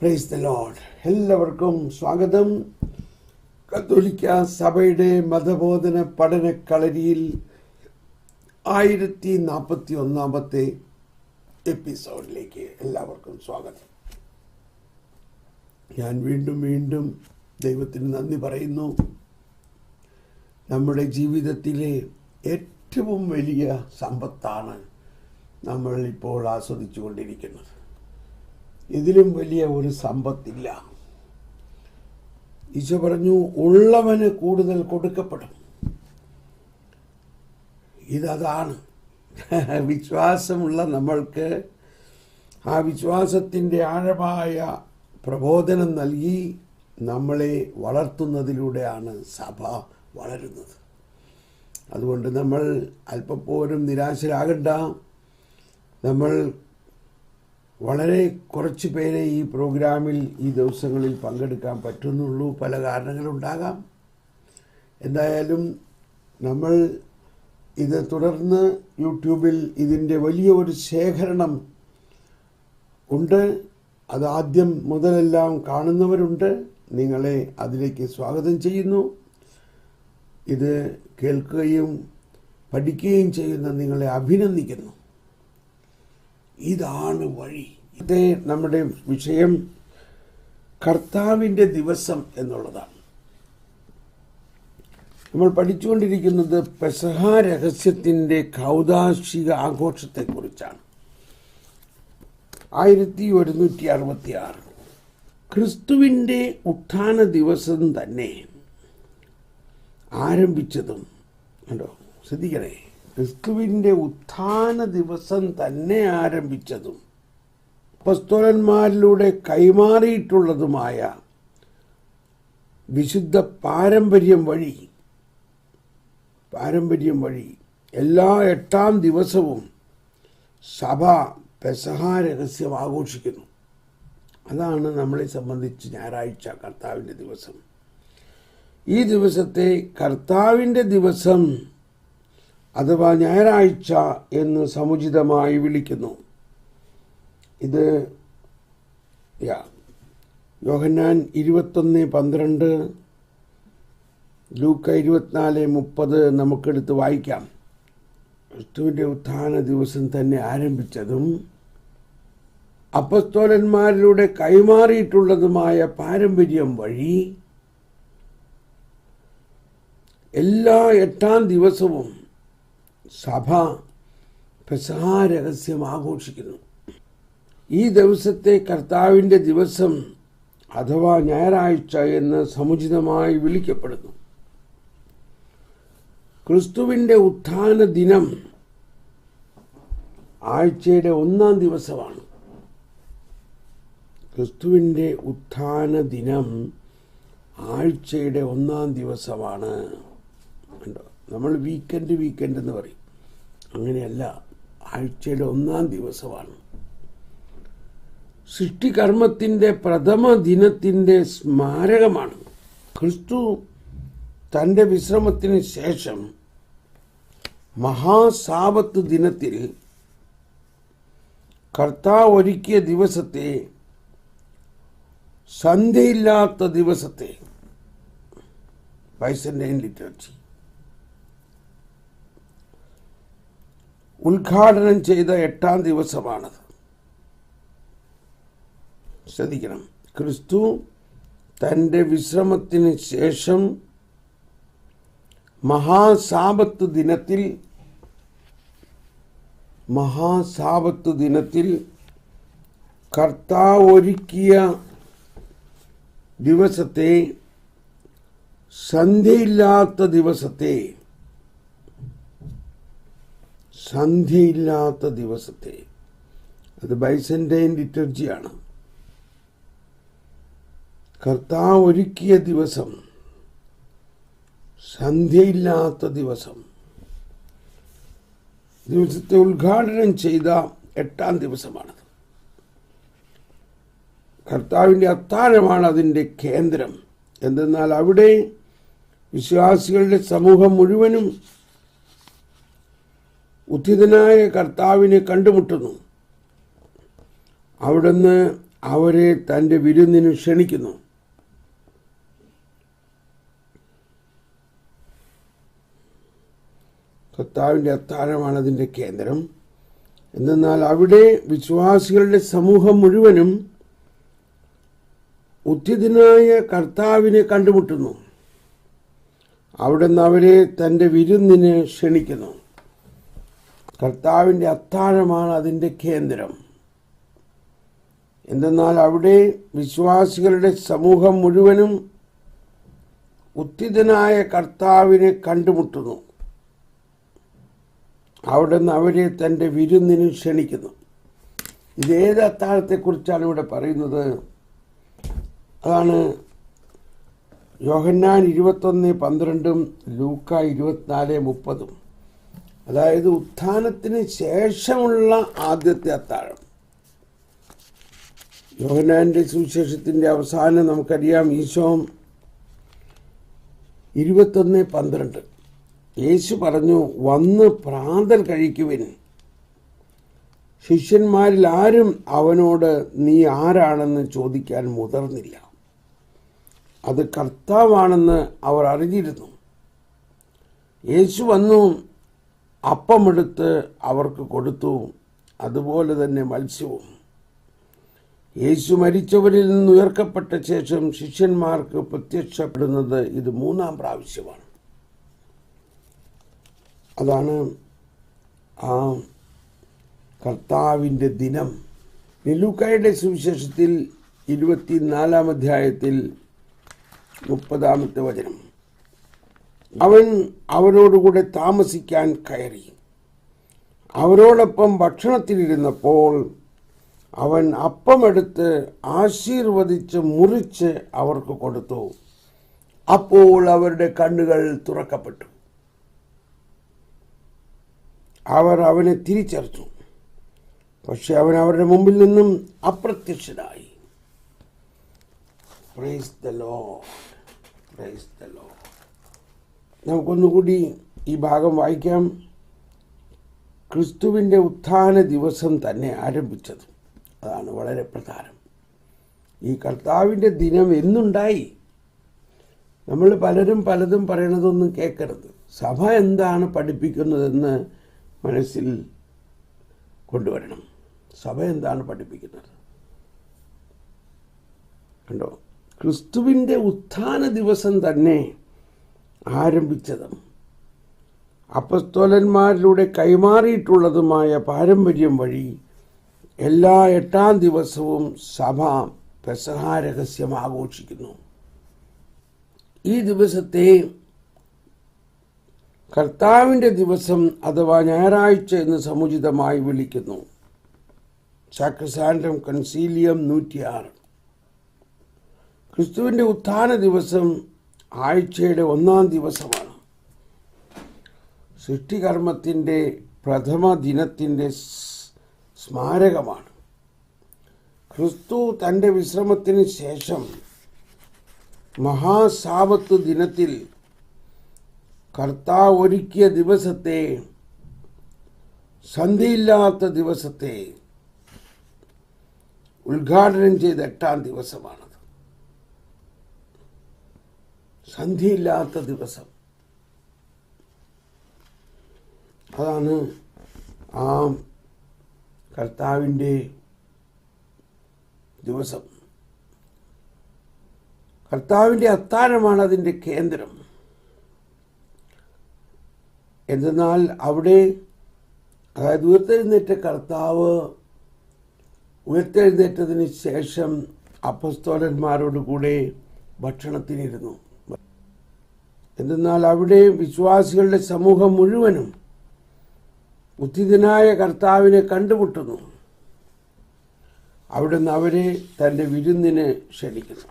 Price the load എല്ലാവർക്കും സ്വാഗതം. കത്തോലിക്ക സഭയുടെ മതബോധന പഠന കളരിയിൽ ആയിരത്തി നാൽപ്പത്തി ഒന്നാമത്തെ എപ്പിസോഡിലേക്ക് എല്ലാവർക്കും സ്വാഗതം. ഞാൻ വീണ്ടും വീണ്ടും ദൈവത്തിന് നന്ദി പറയുന്നു. നമ്മുടെ ജീവിതത്തിലെ ഏറ്റവും വലിയ സമ്പത്താണ് നമ്മൾ ഇപ്പോൾ ആസ്വദിച്ചു കൊണ്ടിരിക്കുന്നത് ഇതിലും വലിയ ഒരു സമ്പത്തില്ല. ഈശോ പറഞ്ഞു ഉള്ളവന് കൂടുതൽ കൊടുക്കപ്പെടും. ഇതതാണ്. വിശ്വാസമുള്ള നമ്മൾക്ക് ആ വിശ്വാസത്തിന്റെ ആഴമായ പ്രബോധനം നൽകി നമ്മളെ വളർത്തുന്നതിലൂടെയാണ് സഭ വളരുന്നത്. അതുകൊണ്ട് നമ്മൾ അല്പപ്പോലും നിരാശരാകണ്ട. നമ്മൾ വളരെ കുറച്ച് പേരെ ഈ പ്രോഗ്രാമിൽ ഈ ദിവസങ്ങളിൽ പങ്കെടുക്കാൻ പറ്റുന്നുള്ളൂ. പല കാരണങ്ങളുണ്ടാകാം. എന്തായാലും നമ്മൾ ഇത് തുടർന്ന് യൂട്യൂബിൽ ഇതിന്റെ വലിയ ഒരു ശേഖരണം ഉണ്ട്. അത് ആദ്യം മുതലെല്ലാം കാണുന്നവരുണ്ട്. നിങ്ങളെ അതിലേക്ക് സ്വാഗതം ചെയ്യുന്നു. ഇത് കേൾക്കുകയും പഠിക്കുകയും ചെയ്യുന്ന നിങ്ങളെ അഭിനന്ദിക്കുന്നു. ഇതാണ് വഴി. ഇത് നമ്മുടെ വിഷയം കർത്താവിന്റെ ദിവസം എന്നുള്ളതാണ്. നമ്മൾ പഠിച്ചുകൊണ്ടിരിക്കുന്നത് പെസഹ രഹസ്യത്തിന്റെ കൗതാശിക ആഘോഷത്തെക്കുറിച്ചാണ്. ആയിരത്തി ഒരുന്നൂറ്റി അറുപത്തി ആറ് ക്രിസ്തുവിന്റെ ഉത്ഥാന ദിവസം തന്നെ ആരംഭിച്ചതും കണ്ടോ? ശ്രദ്ധിക്കണേ. ക്രിസ്തുവിന്റെ ഉത്ഥാന ദിവസം തന്നെ ആരംഭിച്ചതും അപ്പസ്തോലന്മാരിലൂടെ കൈമാറിയിട്ടുള്ളതുമായ വിശുദ്ധ പാരമ്പര്യം വഴി പാരമ്പര്യം വഴി എല്ലാ എട്ടാം ദിവസവും സഭ പെസഹ രഹസ്യം ആഘോഷിക്കുന്നു. അതാണ് നമ്മളെ സംബന്ധിച്ച് ഞായറാഴ്ച കർത്താവിന്റെ ദിവസം. ഈ ദിവസത്തെ കർത്താവിന്റെ ദിവസം അഥവാ ഞായറാഴ്ച എന്ന് സമുചിതമായി വിളിക്കുന്നു. ഇത് യാ യോഹന്നാൻ ഇരുപത്തൊന്ന് പന്ത്രണ്ട് ലൂക്ക ഇരുപത്തിനാല് മുപ്പത് നമുക്കെടുത്ത് വായിക്കാം. ക്രിസ്തുവിന്റെ ഉത്ഥാന ദിവസം തന്നെ ആരംഭിച്ചതും അപ്പസ്തോലന്മാരിലൂടെ കൈമാറിയിട്ടുള്ളതുമായ പാരമ്പര്യം വഴി എല്ലാ എട്ടാം ദിവസവും സഭ പെസഹ ആഘോഷിക്കുന്നു. ഈ ദിവസത്തെ കർത്താവിന്റെ ദിവസം അഥവാ ഞായറാഴ്ച എന്ന് സമുചിതമായി വിളിക്കപ്പെടുന്നു. ക്രിസ്തുവിന്റെ ഉത്ഥാന ദിനം ആഴ്ചയുടെ ഒന്നാം ദിവസമാണ്. ക്രിസ്തുവിന്റെ ഉത്ഥാന ദിനം ആഴ്ചയുടെ ഒന്നാം ദിവസമാണ് നമ്മൾ വീക്കെൻഡ് വീക്കെൻഡ് എന്ന് പറയും. അങ്ങനെയല്ല ആഴ്ചയുടെ ഒന്നാം ദിവസമാണ്. സൃഷ്ടികർമ്മത്തിന്റെ പ്രഥമ ദിനത്തിന്റെ സ്മാരകമാണ്. ക്രിസ്തു തന്റെ വിശ്രമത്തിന് ശേഷം മഹാസാപത്ത് ദിനത്തിൽ കർത്താവ് ഒരുക്കിയ ദിവസത്തെ സന്ധ്യയില്ലാത്ത ദിവസത്തെ ബൈസന്റെയിൻ ലിറ്ററേച്ചർ ഉദ്ഘാടനം ചെയ്ത എട്ടാം ദിവസമാണത്. ശ്രദ്ധിക്കണം. ക്രിസ്തു തന്റെ വിശ്രമത്തിന് ശേഷം മഹാസാപത്ത് ദിനത്തിൽ മഹാസാപത്ത് ദിനത്തിൽ കർത്താവ് ഒരുക്കിയ ദിവസത്തെ സന്ധ്യയില്ലാത്ത ദിവസത്തെ സന്ധ്യയില്ലാത്ത ദിവസത്തെ. അത് ബൈസന്റെ ലിറ്റർജിയാണ്. കർത്താവ് ഒരുക്കിയ ദിവസം സന്ധ്യയില്ലാത്ത ദിവസം ദിവസത്തെ ഉദ്ഘാടനം ചെയ്ത എട്ടാം ദിവസമാണത്. കർത്താവിന്റെ അത്താഴമാണ് അതിന്റെ കേന്ദ്രം. എന്തെന്നാൽ അവിടെ വിശ്വാസികളുടെ സമൂഹം മുഴുവനും ഉദ്ധിതനായ കർത്താവിനെ കണ്ടുമുട്ടുന്നു. അവിടുന്ന് അവരെ തന്റെ വിരുന്നിന് ക്ഷണിക്കുന്നു. കർത്താവിന്റെ അത്താഴമാണ് അതിന്റെ കേന്ദ്രം. എന്നാൽ അവിടെ വിശ്വാസികളുടെ സമൂഹം മുഴുവനും ഉദ്ധിതനായ കർത്താവിനെ കണ്ടുമുട്ടുന്നു. അവിടുന്ന് അവരെ തന്റെ വിരുന്നിന് ക്ഷണിക്കുന്നു. കർത്താവിന്റെ അത്താഴമാണ് അതിന്റെ കേന്ദ്രം. എന്തെന്നാൽ അവിടെ വിശ്വാസികളുടെ സമൂഹം മുഴുവനും ഉത്തിതനായ കർത്താവിനെ കണ്ടുമുട്ടുന്നു. അവിടുന്ന് അവരെ തന്റെ വിരുന്നിന് ക്ഷണിക്കുന്നു. ഇതേത് അത്താഴത്തെക്കുറിച്ചാണ് ഇവിടെ പറയുന്നത്? അതാണ് യോഹന്നാൻ ഇരുപത്തൊന്ന് പന്ത്രണ്ടും ലൂക്ക ഇരുപത്തിനാല് മുപ്പതും. അതായത് ഉത്ഥാനത്തിന് ശേഷമുള്ള ആദ്യത്തെ അത്താഴം. യോഹനാന്റെ സുവിശേഷത്തിന്റെ അവസാനം നമുക്കറിയാം ഈശോം ഇരുപത്തൊന്ന് പന്ത്രണ്ട്. യേശു പറഞ്ഞു വന്ന് പ്രാന്തൽ കഴിക്കുവിൻ. ശിഷ്യന്മാരിൽ ആരും അവനോട് നീ ആരാണെന്ന് ചോദിക്കാൻ മുതിർന്നില്ല. അത് കർത്താവാണെന്ന് അവർ അറിഞ്ഞിരുന്നു. യേശു വന്നു അപ്പമെടുത്ത് അവർക്ക് കൊടുത്തു അതുപോലെ തന്നെ മത്സ്യവും. യേശു മരിച്ചവരിൽ നിന്ന് ഉയർക്കപ്പെട്ട ശേഷം ശിഷ്യന്മാർക്ക് പ്രത്യക്ഷപ്പെടുന്നത് ഇത് മൂന്നാം പ്രാവശ്യമാണ്. അതാണ് ആ കർത്താവിന്റെ ദിനം. നിലൂക്കായുടെ സുവിശേഷത്തിൽ ഇരുപത്തിനാലാം അധ്യായത്തിൽ മുപ്പതാമത്തെ വചനം. അവൻ അവരോടുകൂടെ താമസിക്കാൻ കയറി. അവരോടൊപ്പം ഭക്ഷണത്തിലിരുന്നപ്പോൾ അവൻ അപ്പമെടുത്ത് ആശീർവദിച്ച് മുറിച്ച് അവർക്ക് കൊടുത്തു. അപ്പോൾ അവരുടെ കണ്ണുകൾ തുറക്കപ്പെട്ടു. അവർ അവനെ തിരിച്ചറിച്ചു പക്ഷെ അവൻ അവരുടെ മുമ്പിൽ നിന്നും അപ്രത്യക്ഷനായി. ലോർഡ് നമുക്കൊന്നുകൂടി ഈ ഭാഗം വായിക്കാം. ക്രിസ്തുവിന്റെ ഉത്ഥാന ദിവസം തന്നെ ആരംഭിച്ചത്. അതാണ് വളരെ പ്രധാനം. ഈ കർത്താവിന്റെ ദിനം എന്നുണ്ടായി. നമ്മൾ പലരും പലതും പറയണതൊന്നും കേൾക്കരുത്. സഭ എന്താണ് പഠിപ്പിക്കുന്നതെന്ന് മനസ്സിൽ കൊണ്ടുവരണം. സഭ എന്താണ് പഠിപ്പിക്കുന്നത്? കണ്ടോ? ക്രിസ്തുവിന്റെ ഉത്ഥാന ദിവസം തന്നെ ആരംഭിച്ചതും അപ്പസ്തോലന്മാരിലൂടെ കൈമാറിയിട്ടുള്ളതുമായ പാരമ്പര്യം വഴി എല്ലാ എട്ടാം ദിവസവും സഭ പെസഹ രഹസ്യം ആഘോഷിക്കുന്നു. ഈ ദിവസത്തെ കർത്താവിന്റെ ദിവസം അഥവാ ഞായറാഴ്ച എന്ന് സമുചിതമായി വിളിക്കുന്നു. സാക്രസാൻഡം കൺസീലിയം നൂറ്റിയാറ്. ക്രിസ്തുവിന്റെ ഉത്ഥാന ദിവസം ആഴ്ചയുടെ ഒന്നാം ദിവസമാണ്. സൃഷ്ടികർമ്മത്തിന്റെ പ്രഥമ ദിനത്തിന്റെ സ്മാരകമാണ്. ക്രിസ്തു തന്റെ വിശ്രമത്തിന് ശേഷം മഹാസാപത്ത് ദിനത്തിൽ കർത്താവ് ഒരുക്കിയ ദിവസത്തെ സന്ധിയില്ലാത്ത ദിവസത്തെ ഉദ്ഘാടനം ചെയ്ത എട്ടാം ദിവസമാണത്. സന്ധിയില്ലാത്ത ദിവസം. അതാണ് ആ കർത്താവിന്റെ ദിവസം. കർത്താവിന്റെ അത്താഴമാണ് അതിന്റെ കേന്ദ്രം. എന്തെന്നാൽ അവിടെ അതായത് ഉയർത്തെഴുന്നേറ്റ കർത്താവ് ഉയർത്തെഴുന്നേറ്റതിന് ശേഷം അപ്പസ്തോലന്മാരോട് കൂടെ ഭക്ഷണത്തിനിരുന്നു. എന്തെന്നാൽ അവിടെ വിശ്വാസികളുടെ സമൂഹം മുഴുവനും ഉദ്ധിതനായ കർത്താവിനെ കണ്ടുമുട്ടുന്നു. അവിടുന്ന് അവരെ തന്റെ വിരുന്നിന് ക്ഷണിക്കുന്നു.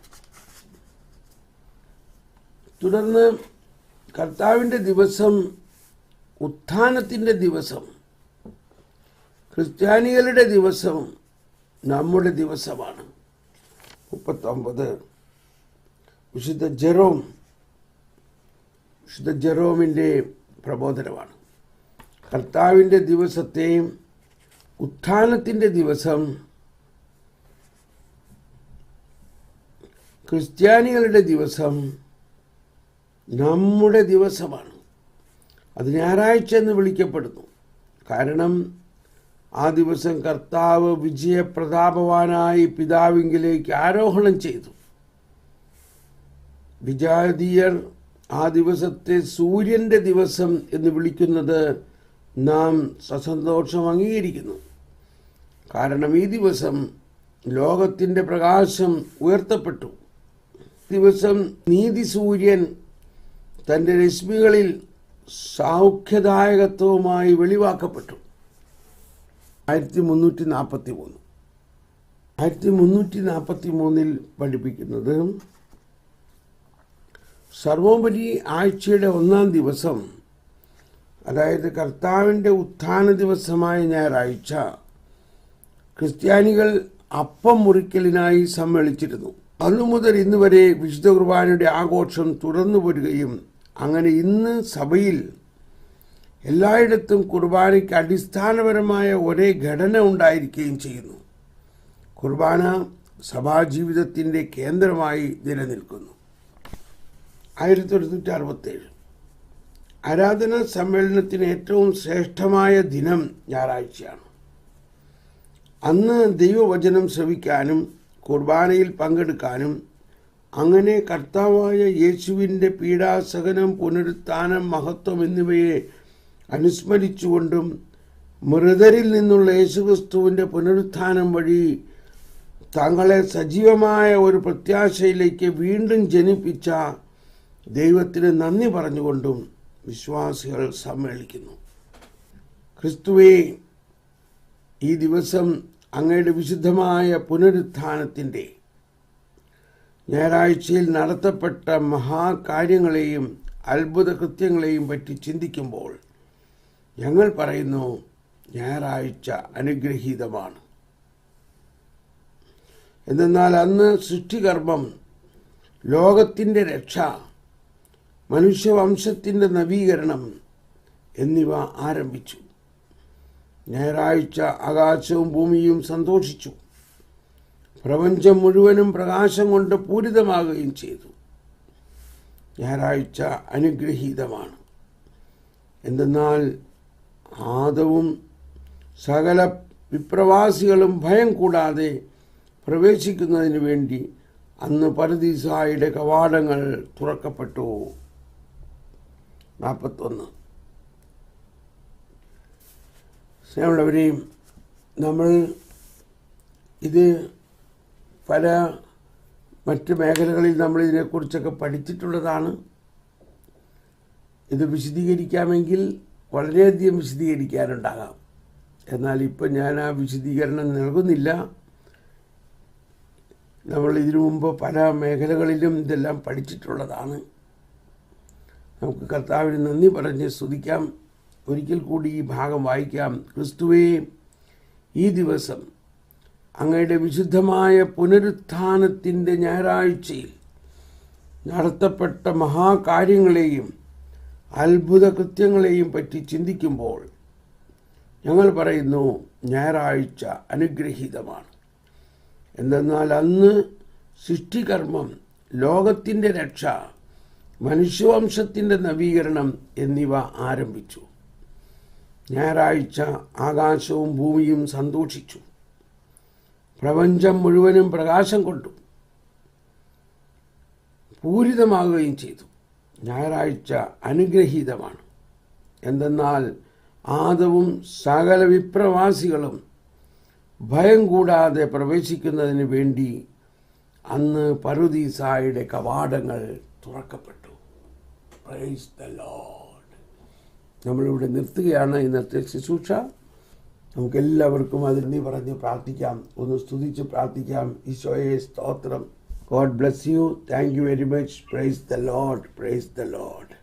തുടർന്ന് കർത്താവിന്റെ ദിവസം ഉത്ഥാനത്തിന്റെ ദിവസം ക്രിസ്ത്യാനികളുടെ ദിവസം നമ്മുടെ ദിവസമാണ്. മുപ്പത്തൊമ്പത്. വിശുദ്ധ ജെറോം വിശുദ്ധ ജെറോമിന്റെ പ്രബോധനമാണ്. കർത്താവിന്റെ ദിവസത്തെയും ഉത്ഥാനത്തിന്റെ ദിവസം ക്രിസ്ത്യാനികളുടെ ദിവസം നമ്മുടെ ദിവസമാണ്. അത് ഞായറാഴ്ച എന്ന് വിളിക്കപ്പെടുന്നു. കാരണം ആ ദിവസം കർത്താവ് വിജയപ്രതാപവാനായി പിതാവിങ്കിലേക്ക് ആരോഹണം ചെയ്തു. വിജാതീയർ ആ ദിവസത്തെ സൂര്യന്റെ ദിവസം എന്ന് വിളിക്കുന്നത് നാം സസന്തോഷം അംഗീകരിക്കുന്നു. കാരണം ഈ ദിവസം ലോകത്തിന്റെ പ്രകാശം ഉയർത്തപ്പെട്ടു. ദിവസം നീതി സൂര്യൻ തന്റെ രശ്മികളിൽ സൗഖ്യദായകത്വവുമായി വെളിവാക്കപ്പെട്ടു. ആയിരത്തി മുന്നൂറ്റി നാൽപ്പത്തി മൂന്ന് ആയിരത്തി മുന്നൂറ്റി നാൽപ്പത്തി മൂന്നിൽ പഠിപ്പിക്കുന്നത് സർവോപരി ആഴ്ചയുടെ ഒന്നാം ദിവസം അതായത് കർത്താവിന്റെ ഉത്ഥാന ദിവസമായ ഞായറാഴ്ച ക്രിസ്ത്യാനികൾ അപ്പം മുറിക്കലിനായി സമ്മേളിച്ചിരുന്നു. അന്നു മുതൽ ഇന്നുവരെ വിശുദ്ധ കുർബാനയുടെ ആഘോഷം തുടർന്നു വരികയും അങ്ങനെ ഇന്ന് സഭയിൽ എല്ലായിടത്തും കുർബാനയ്ക്ക് അടിസ്ഥാനപരമായ ഒരേ ഘടന ഉണ്ടായിരിക്കുകയും ചെയ്യുന്നു. കുർബാന സഭാജീവിതത്തിന്റെ കേന്ദ്രമായി നിലനിൽക്കുന്നു. ആയിരത്തി തൊള്ളായിരത്തി അറുപത്തേഴ് ആരാധനാ സമ്മേളനത്തിന് ഏറ്റവും ശ്രേഷ്ഠമായ ദിനം ഞായറാഴ്ചയാണ്. അന്ന് ദൈവവചനം ശ്രവിക്കാനും കുർബാനയിൽ പങ്കെടുക്കാനും അങ്ങനെ കർത്താവായ യേശുവിന്റെ പീഡാസഹനം പുനരുത്ഥാനം മഹത്വം എന്നിവയെ അനുസ്മരിച്ചുകൊണ്ടും മൃതരിൽ നിന്നുള്ള യേശുക്രിസ്തുവിന്റെ പുനരുത്ഥാനം വഴി തങ്ങളെ സജീവമായ ഒരു പ്രത്യാശയിലേക്ക് വീണ്ടും ജനിപ്പിച്ച ദൈവത്തിന് നന്ദി പറഞ്ഞുകൊണ്ടും വിശ്വാസികൾ സമ്മേളിക്കുന്നു. ക്രിസ്തുവെ ഈ ദിവസം അങ്ങയുടെ വിശുദ്ധമായ പുനരുത്ഥാനത്തിന്റെ ഞായറാഴ്ചയിൽ നടത്തപ്പെട്ട മഹാകാര്യങ്ങളെയും അത്ഭുത കൃത്യങ്ങളെയും പറ്റി ചിന്തിക്കുമ്പോൾ ഞങ്ങൾ പറയുന്നു ഞായറാഴ്ച അനുഗ്രഹീതമാണ്. എന്നാൽ അന്ന് സൃഷ്ടികർമ്മം ലോകത്തിന്റെ രക്ഷ മനുഷ്യവംശത്തിന്റെ നവീകരണം എന്നിവ ആരംഭിച്ചു. ഞായറാഴ്ച ആകാശവും ഭൂമിയും സന്തോഷിച്ചു. പ്രപഞ്ചം മുഴുവനും പ്രകാശം കൊണ്ട് പൂരിതമാകുകയും ചെയ്തു. ഞായറാഴ്ച അനുഗ്രഹീതമാണ്. എന്തെന്നാൽ ആദവും സകല വിപ്രവാസികളും ഭയം കൂടാതെ പ്രവേശിക്കുന്നതിന് വേണ്ടി അന്ന് പരദീസായുടെ കവാടങ്ങൾ തുറക്കപ്പെട്ടു. നാൽപ്പത്തൊന്ന്. സ്നേഹമുള്ളവരെയും നമ്മൾ ഇത് പല മറ്റ് മേഖലകളിൽ നമ്മൾ ഇതിനെക്കുറിച്ചൊക്കെ പഠിച്ചിട്ടുള്ളതാണ്. ഇത് വിശദീകരിക്കാമെങ്കിൽ വളരെയധികം വിശദീകരിക്കാനുണ്ടാകാം. എന്നാൽ ഇപ്പം ഞാൻ ആ വിശദീകരണം നൽകുന്നില്ല. നമ്മൾ ഇതിനു മുമ്പ് പല മേഖലകളിലും ഇതെല്ലാം പഠിച്ചിട്ടുള്ളതാണ്. നമുക്ക് കർത്താവിന് നന്ദി പറഞ്ഞ് സ്തുതിക്കാം. ഒരിക്കൽ കൂടി ഈ ഭാഗം വായിക്കാം. ക്രിസ്തുവേ ഈ ദിവസം അങ്ങയുടെ വിശുദ്ധമായ പുനരുത്ഥാനത്തിന്റെ ഞായറാഴ്ചയിൽ നടത്തപ്പെട്ട മഹാകാര്യങ്ങളെയും അത്ഭുത കൃത്യങ്ങളെയും പറ്റി ചിന്തിക്കുമ്പോൾ ഞങ്ങൾ പറയുന്നു ഞായറാഴ്ച അനുഗ്രഹീതമാണ്. എന്തെന്നാൽ അന്ന് സൃഷ്ടികർമ്മം ലോകത്തിന്റെ രക്ഷ മനുഷ്യവംശത്തിന്റെ നവീകരണം എന്നിവ ആരംഭിച്ചു. ഞായറാഴ്ച ആകാശവും ഭൂമിയും സന്തോഷിച്ചു. പ്രപഞ്ചം മുഴുവനും പ്രകാശം കൊണ്ടു പൂരിതമാകുകയും ചെയ്തു. ഞായറാഴ്ച അനുഗ്രഹീതമാണ്. എന്തെന്നാൽ ആദവും സകല വിപ്രവാസികളും ഭയം കൂടാതെ പ്രവേശിക്കുന്നതിന് വേണ്ടി അന്ന് പറുദീസായുടെ കവാടങ്ങൾ തുറക്കപ്പെട്ടു. പ്രൈസ് ദ ലോഡ് നമ്മളിവിടെ നിർത്തുകയാണ് ഇന്നത്തെ ശുശ്രൂഷ. നമുക്കെല്ലാവർക്കും അതിന് പറഞ്ഞ് പ്രാർത്ഥിക്കാം. ഒന്ന് സ്തുതിച്ച് പ്രാർത്ഥിക്കാം. ഈശോയെ സ്തോത്രം. God bless you thank you very much praise the Lord praise the Lord